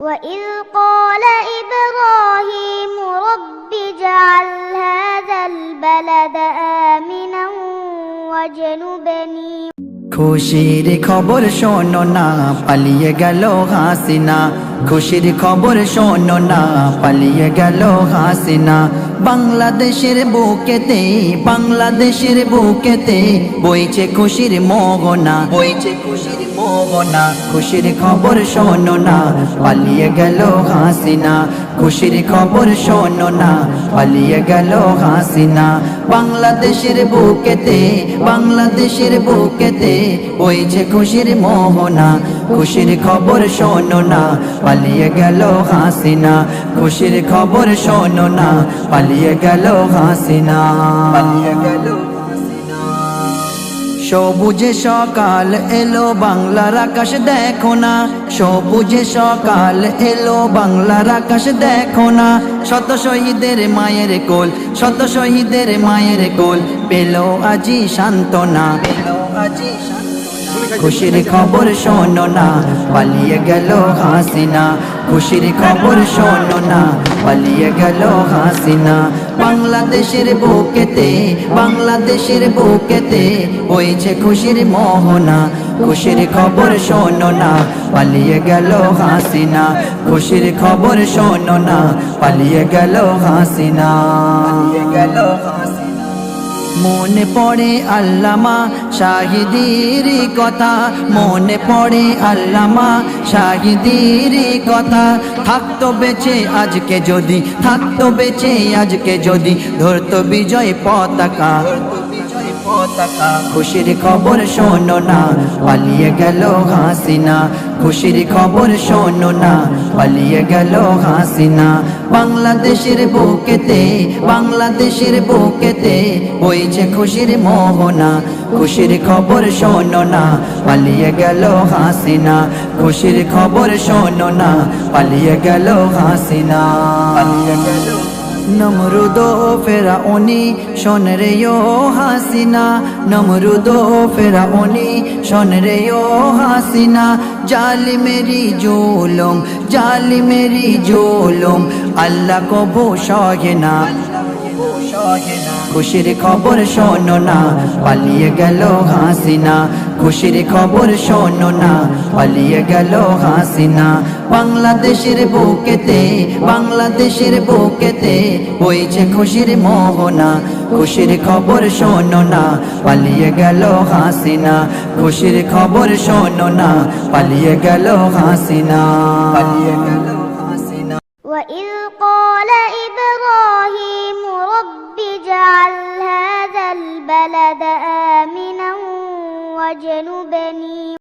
وإذ قال إبراهيم رب اجعل هذا البلد آمنا واجنبني খুশির খবর শোনো না পালিয়ে গেল হাসিনা খুশির খবর শোনো না, পালিয়ে গেল হাসিনা। বাংলাদেশের বুকেতে বাংলাদেশের বুকেতে বইছে খুশির মোহনা, বইছে খুশির মোহনা। খুশির খবর শোনো না, পালিয়ে গেল হাসিনা। খুশির খবর শোনো না, পালিয়ে গেল হাসিনা। বাংলাদেশের বুকেতে বাংলাদেশের বুকেতে বইছে খুশির মোহনা। খুশির খবর শোনো না পালিয়ে গেল হাসিনা। খুশির খবর শোনো না পালিয়ে গেল হাসিনা। পালিয়ে গেল সবুজে সকাল এলো বাংলার আকাশ দেখো না। সবুজে সকাল এলো বাংলার আকাশ দেখো না। শত শহীদের মায়ের কোল শত শহীদের মায়ের কোল পেল আজি সান্ত্বনা। পেল আজি খুশির খবর শোনো না, পালিয়ে গেল হাসিনা। খুশির খবর শোনো না, পালিয়ে গেল হাসিনা। বাংলাদেশের বুকেতে বাংলাদেশের বুকেতে হয়েছে খুশির মোহনা। খুশির খবর শোনো না, পালিয়ে গেল হাসিনা। খুশির খবর শোনো না, পালিয়ে গেল হাসিনা গেল হাসিনা। মনে পড়ে আল্লামা শাহিদির কথা, মনে পড়ে আল্লামা শাহিদির কথা। থাকতো বেঁচে আজকে যদি, থাকতো বেঁচে আজকে যদি, ধরতো বিজয় পতাকা। খুশির খবর শোনো না, পালিয়ে গেল হাসিনা। খুশির খবর শোনো না, পালিয়ে গেল হাসিনা। বাংলাদেশের বুকেতে বাংলাদেশের বুকেতে বইছে খুশির মোহনা। খুশির খবর শোনো না, পালিয়ে গেল হাসিনা। খুশির খবর শোনো না, পালিয়ে গেল হাসিনা। পালিয়ে গেল নমরুদ ফেরা উনি শোন রে ও হাসিনা। নমরুদ ফেরা উনি শোন রে ও হাসিনা। জালি মেরি জুলুম, জালি মেরি জুলুম। আল্লাহ কবু সহে না। খুশির খবর শোনো না, পালিয়ে গেল হাসিনা। খুশির খবর শোনো না পালিয়ে গেল হাসিনা বাংলাদেশের বুকেতে বাংলাদেশের বুকেতে বইছে খুশির মোহনা খুশির খবর শোনো না পালিয়ে গেল হাসিনা খুশির খবর শোনো না পালিয়ে গেল হাসিনা পালিয়ে গেল হাসিনা وإذ قال إبراهيم رب اجعل هذا البلد آمنا وجنبني